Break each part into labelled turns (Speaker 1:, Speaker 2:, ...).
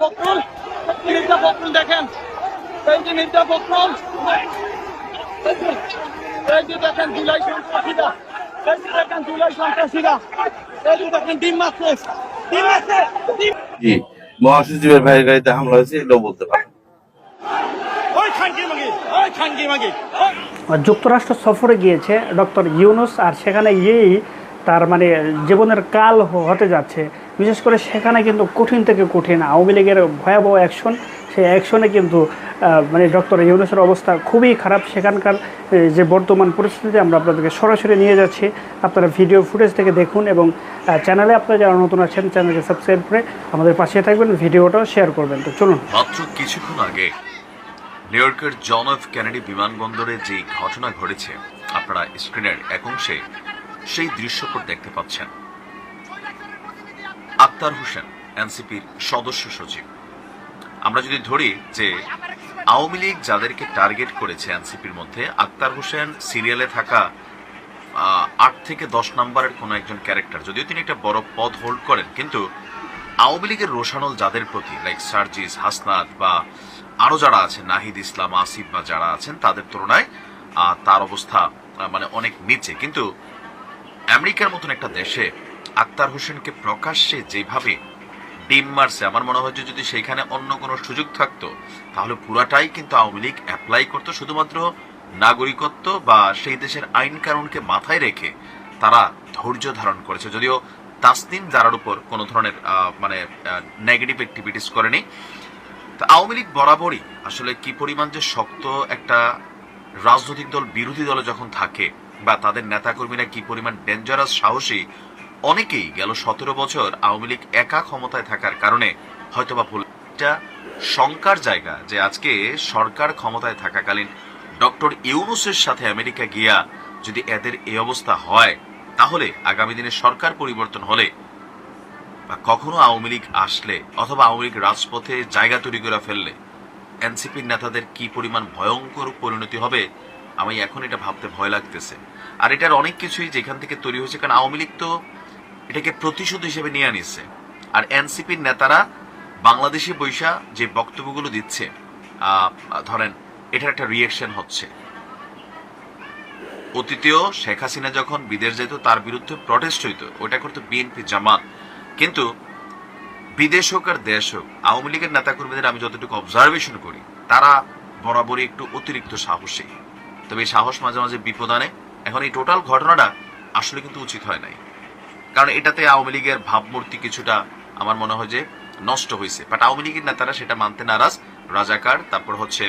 Speaker 1: ফখরুল মির্জা ফখরুল দেখেন। এই যে মির্জা ফখরুল। এই যে দেখেন জুলাই সন্ত্রাসীরা। এই যে দেখেন জুলাই সন্ত্রাসীরা। এই যে দেখেন ডিম মারছে ডিম মারছে
Speaker 2: জি মহাসচিবের ভাইয়ের গাড়িতে হামলা হয়েছে এটাও বলতে পারেন।
Speaker 1: ওই খানকি মাগি ওই খানকি মাগি। ওই
Speaker 3: যুক্তরাষ্ট্র সফরে গিয়েছে ডক্টর ইউনুস আর সেখানে গিয়েই তার মানে জীবনের কাল হতে যাচ্ছে। বিশেষ করে সেখানে কিন্তু কঠিন থেকে কঠিন। আওয়ামী লীগের ভয়াবহ অ্যাকশন সেই অ্যাকশনে কিন্তু মানে ডক্টর ইউনুসের অবস্থা খুবই খারাপ। সেখানকার যে বর্তমান পরিস্থিতি আমরা আপনাদেরকে সরাসরি নিয়ে যাচ্ছি। আপনারা ভিডিও ফুটেজ থেকে দেখুন এবং চ্যানেলে আপনারা যারা নতুন আছেন চ্যানেলকে সাবস্ক্রাইব করে আমাদের পাশে থাকবেন ভিডিওটাও শেয়ার করবেন। তো চলুন।
Speaker 4: মাত্র কিছুক্ষণ আগে নিউ ইয়র্কের জন এফ কেনেডি বিমানবন্দরে যে ঘটনা ঘটেছে, আপনারা স্ক্রিনের এক অংশে সেই দৃশ্যপট দেখতে পাচ্ছেন। আক্তার হোসেন, এনসিপির সদস্য সচিব। আমরা যদি ধরি যে আওয়ামী লীগ যাদেরকে টার্গেট করেছে এনসিপির মধ্যে, আক্তার হোসেন সিরিয়ালে থাকা আট থেকে দশ নম্বরের কোনো একজন ক্যারেক্টার যদিও তিনি একটা বড় পদ হোল্ড করেন, কিন্তু আওয়ামী লীগের রোশানল যাদের প্রতি লাইক সার্জিস, হাসনাত বা আরও যারা আছেন, নাহিদ ইসলাম, আসিফ বা যারা আছেন, তাদের তুলনায় তার অবস্থা মানে অনেক নিচে। কিন্তু আমেরিকার মতন একটা দেশে আক্তার হোসেনকে প্রকাশ্যে যেভাবে ডিম মারছে, আমার মনে হয় যে যদি সেখানে অন্য কোনো সুযোগ থাকতো, তাহলে পুরাটাই কিন্তু আওয়ামী লীগ অ্যাপ্লাই করতো, শুধুমাত্র নাগরিকত্ব বা সেই দেশের আইন কানুনকে মাথায় রেখে তারা ধৈর্য ধারণ করেছে। যদিও তাসনিম যারার উপর কোনো ধরনের মানে নেগেটিভ অ্যাক্টিভিটিস করেনি। তা আওয়ামী লীগ বরাবরই আসলে কি পরিমাণ যে শক্ত একটা রাজনৈতিক দল, বিরোধী দলে যখন থাকে বা তাদের নেতাকর্মীরা কি পরিমাণ ডেঞ্জারাস সাহসী? অনেকেই গেল সতেরো বছর আওয়ামী লীগ একা ক্ষমতায় থাকার কারণে হয়তোবা ভুল। এটা শঙ্কার জায়গা যে আজকে সরকার ক্ষমতায় থাকাকালীন ডক্টর ইউনুসের সাথে আমেরিকা গিয়া যদি এদের এই অবস্থা হয়, তাহলে আগামী দিনে সরকার পরিবর্তন হলে বা কখনো আওয়ামী লীগ আসলে অথবা আওয়ামী লীগ রাজপথে জায়গা তৈরি করে ফেললে, এনসিপির নেতাদের কি পরিমাণ ভয়ঙ্কর পরিণতি হবে আমি এখন এটা ভাবতে ভয় লাগতেছে। আর এটার অনেক কিছুই যেখান থেকে তৈরি হয়েছে, কারণ আওয়ামী লীগ তো এটাকে প্রতিশোধ হিসেবে নিয়ে নিচ্ছে আর এনসিপির নেতারা বাংলাদেশে বৈশা যে বক্তব্যগুলো দিচ্ছে ধরেন, এটার একটা রিয়েকশন হচ্ছে। অতীতেও শেখ হাসিনা যখন বিদেশ যেত, তার বিরুদ্ধে প্রটেস্ট হইতো ওটা করতো বিএনপি জামাত। কিন্তু বিদেশ হোক আর দেশ হোক, আওয়ামী লীগের নেতাকর্মীদের আমি যতটুকু অবজারভেশন করি, তারা বরাবরই একটু অতিরিক্ত সাহসী। তবে এই সাহস মাঝে মাঝে বিপদ আনে। এখন এই টোটাল ঘটনাটা আসলে কিন্তু উচিত হয় নাই। কারণ এটাতে আওয়ামী লীগের ভাবমূর্তি কিছুটা আমার মনে হয় যে নষ্ট হয়েছে। বাট আওয়ামী লীগের নেতারা সেটা মানতে নারাজ। রাজাকার, তারপর হচ্ছে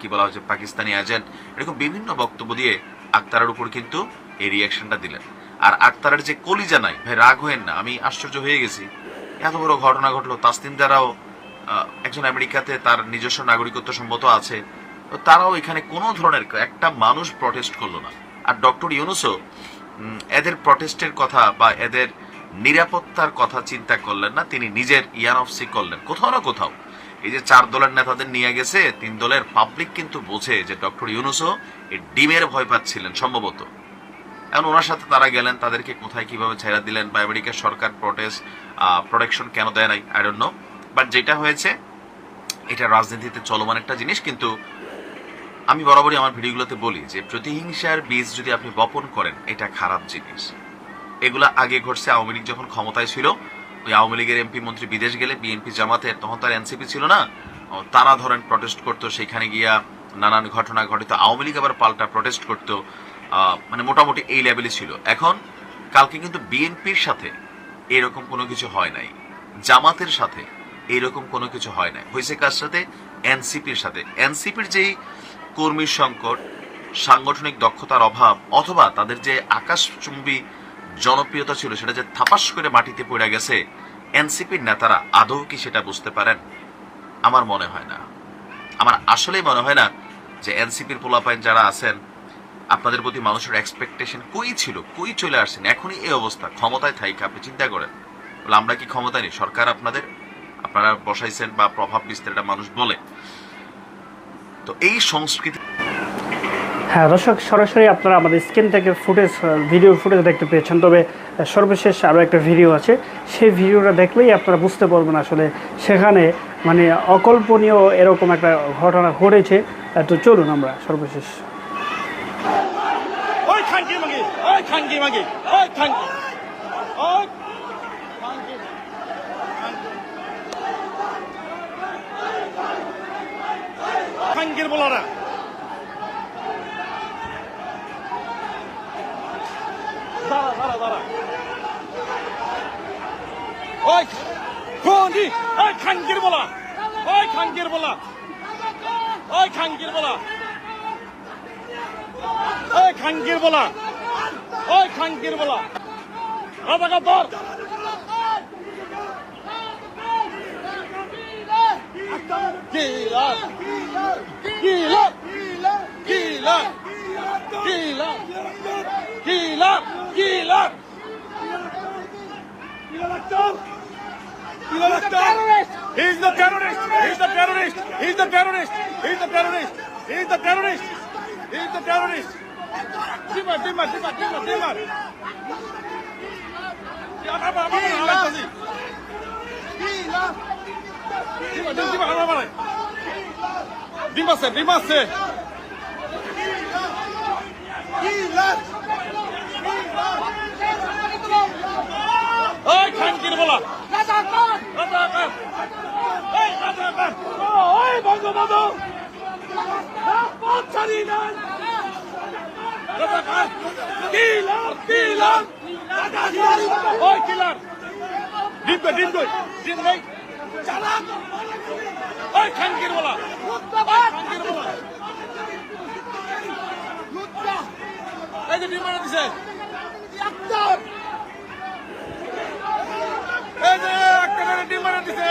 Speaker 4: কি বলা হচ্ছে পাকিস্তানি এজেন্ট এরকম বিভিন্ন বক্তব্য দিয়ে আক্তারের উপর কিন্তু এই রিয়াকশনটা দিলেন। আর আক্তারের যে কলিজা নাই, ভাই রাগ হয়েন না, আমি আশ্চর্য হয়ে গেছি। এত বড় ঘটনা ঘটলো, তাসনিম দ্বারাও একজন আমেরিকাতে তার নিজস্ব নাগরিকত্ব সম্মত আছে। তো তারাও এখানে কোনো ধরনের একটা মানুষ প্রটেস্ট করল না। আর ডক্টর ইউনুসও এদের প্রটেস্টের কথা বা এদের নিরাপত্তার কথা চিন্তা করলেন না, তিনি নিজের ইয়ান অফ সি করলেন। কোথাও না কোথাও। এই যে চার দলের নেতাদের নিয়ে গেছে, তিন দলের পাবলিক কিন্তু বোঝে যে ডক্টর ইউনুসও এই ডিমের ভয় পাচ্ছিলেন সম্ভবত। এখন ওনার সাথে তারা গেলেন, তাদেরকে কোথায় কীভাবে ছেড়ে দিলেন বা আমেরিকার সরকার প্রটেস্ট প্রোটেকশন কেন দেয় নাই আই ডোন্ট নো বাট যেটা হয়েছে, এটা রাজনীতিতে চলমান একটা জিনিস, কিন্তু আমি বরাবরই আমার ভিডিওগুলোতে বলি যে প্রতিহিংসার বীজ যদি আপনি বপন করেন, এটা খারাপ জিনিস। এগুলা আগে ঘটছে আওয়ামী লীগ যখন ক্ষমতায় ছিল। ওই আওয়ামী লীগের এমপি মন্ত্রী বিদেশ গেলে, বিএনপি জামাতের, তখন তার এনসিপি ছিল না। তারা ধরেন প্রটেস্ট করতো, সেখানে গিয়া নানান ঘটনা ঘটিত। আওয়ামী লীগ আবার পাল্টা প্রটেস্ট করতো। মানে মোটামুটি এই লেভেলে ছিল। এখন কালকে কিন্তু বিএনপির সাথে এরকম কোনো কিছু হয় নাই। জামাতের সাথে এরকম কোনো কিছু হয় নাই। হয়েছে কার সাথে? এনসিপির সাথে। এনসিপির যেই কর্মী সংকট, সাংগঠনিক দক্ষতার অভাব, অথবা তাদের যে আকাশচুম্বী জনপ্রিয়তা ছিল সেটা যে থাপাস করে মাটিতে পড়ে গেছে, এনসিপির নেতারা আদৌ কি সেটা বুঝতে পারেন? আমার মনে হয় না। আমার আসলেই মনে হয় না যে এনসিপির পোলাপাইন যারা আছেন, আপনাদের প্রতি মানুষের এক্সপেকটেশন কই ছিল, কই চলে আসছেন? এখনই এই অবস্থা। ক্ষমতায় থাইকে, আপনি চিন্তা করেন। বলে, আমরা কি ক্ষমতায় নেই? সরকার আপনাদের, আপনারা বসাইছেন বা প্রভাব বিস্তার মানুষ বলে। তো এই সংস্কৃতি
Speaker 3: হ্যাঁ দর্শক সরাসরি আপনারা আমাদের স্ক্রিন থেকে ফুটেজ ভিডিও ফুটেজ দেখতে পেয়েছেন। তবে সর্বশেষ আরও একটা ভিডিও আছে। সেই ভিডিওটা দেখলেই আপনারা বুঝতে পারবেন আসলে সেখানে মানে অকল্পনীয় এরকম একটা ঘটনা ঘটেছে। তো চলুন আমরা সর্বশেষ।
Speaker 1: ওই খানকির বলারা দাঁড়া দাঁড়া দাঁড়া ওই কোনি ওই খানকির বলা ওই খানকির বলা ওই খানকির বলা ওই খানকির বলা ওই খানকির বলা রাজাকার ধর killer killer killer killer He's the terrorist. He's the terrorist. He's the terrorist. He's the terrorist. He's the terrorist. He's the terrorist. Dimar, dimar, dimar, dimar, dimar. Apa, apa, apa, apa, ওই খানকির বলা। ওই বঙ্গবন্ধু রাজপথ ছাড়ি নাই। রাজাকার কিলার কিলার ওই কিলার। ডিম কই ডিম নেই ওই খানকির বলা। খানকির বলা এই যে ডিম দিছে। একটা ডিম মারা দিছে।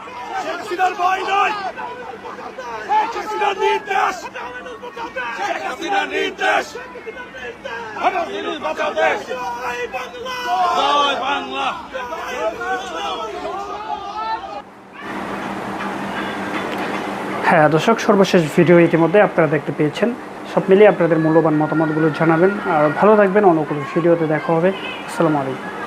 Speaker 1: শেখ হাসিনার নির্দেশ। শেখ হাসিনার নির্দেশ। আমার জিনিস বাঁচাও দেশ জয় বাংলা।
Speaker 3: হ্যাঁ দর্শক, সর্বশেষ ভিডিও ইতিমধ্যে আপনারা দেখতে পেয়েছেন। সব মিলিয়ে আপনাদের মূল্যবান মতামতগুলো জানাবেন। আর ভালো থাকবেন, অন্য কোনো ভিডিওতে দেখা হবে। আসসালামু আলাইকুম।